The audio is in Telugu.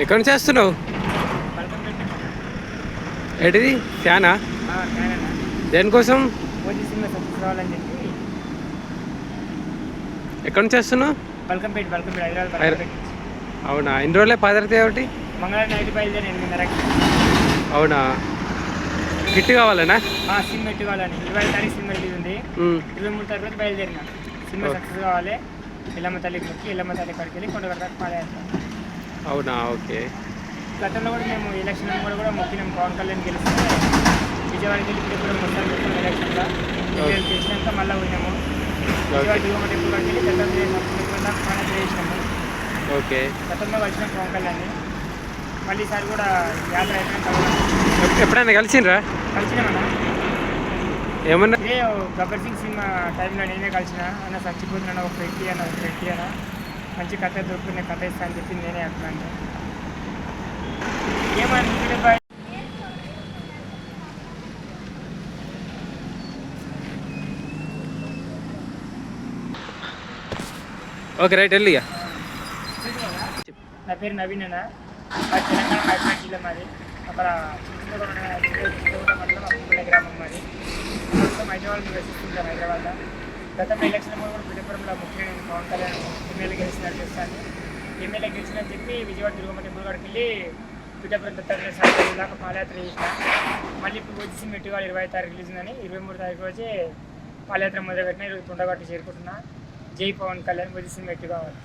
ఎక్కడి చేస్తున్నావు? ఏంటిది? ఫ్యానా? దేనికోసం? ఓజీ సినిమా సక్సెస్ కావాలని చెప్పి. ఎక్కడి నుంచి చేస్తున్నావు? అవునా? ఎన్ని రోజులే పాదరతే ఎనిమిదిన్నరకి. అవునా? కిట్ కావాలనా? ఆ సినిమా ఎట్టు కావాలని. ఇరవై తారీఖు సినిమా రిలీజ్ ఉంది. ఇరవై మూడు తారీఖు బయలుదేరిన. Cinema okay. సక్సెస్ కావాలి. ఎల్లమ్మ తల్లికి మొక్కి ఎల్లమ్మ తల్లి కాడికి వెళ్ళి కొండగట్ట పాదయాత్ర. అవునా? ఓకే. గతంలో కూడా మేము ఎలక్షన్ కూడా కూడా మొక్కినాం. పవన్ కళ్యాణ్ గెలిస్తే వెళ్ళి ఇప్పుడు కూడా మొత్తం ఎలక్షన్లో విజయాలు గెలిచినాక మళ్ళీ పోయినాము. విజయవాడ టెంపుల్ కాడికి వెళ్ళి పాదయాత్ర చేసినాము ఓకే. గతంలో వచ్చిన పవన్ కళ్యాణ్ మళ్ళీ ఈసారి కూడా యాత్ర అయిపోయిన ఎప్- ఎప్పుడైనా కలిసిండ్రా? కలిసినామన్నా ఏమన్నా? గబ్బర్ సింగ్ సినిమా టైంలో నేనే కలిసిన. అన్న చచ్చిపోతున్నాను ఒక వ్యక్తి అన్న ఒక వ్యక్తి అన్న. మంచి కథ దొరుకుతున్న కథ ఇస్తా అని చెప్పి నేనే అంటున్నాను ఏమన్నా ఓకే రైట్ వెళ్ళి ఇక. నా పేరు నవీన్ అన్న మాది తెలంగాణ హైదరాబాద్ జిల్లా మాది అక్కడ చింతకొండ చింతకొండ మండలం అప్పుల గ్రామం మాది ప్రస్తుతం హైదరాబాద్ నివసిస్తుంటాను హైదరాబాద్లో గతంలో ఎలక్షన్ కూడా పిఠాపురంలో ముఖ్యమైన పవన్ కళ్యాణ్ ఎమ్మెల్యే గెలిచినట్టు చేస్తాను. ఎమ్మెల్యే గెలిచినని చెప్పి విజయవాడ దుర్గమ్మ టెంపుల్ కాడికి వెళ్ళి పిఠాపురం దత్తాత్రేయ సాయంత్రం దాకా పాదయాత్ర చేసిన. మళ్ళీ ఇప్పుడు వచ్చి మెట్టుగా ఇరవై తారీఖు రిలీజ్ ఉందని ఇరవై మూడు తారీఖు వచ్చి పాదయాత్ర మొదలుపెట్టిన ఈరోజు తుండగట్టు చేరుకుంటున్నా. జై పవన్ కళ్యాణ్ వచ్చి మెట్టుగా కావాలి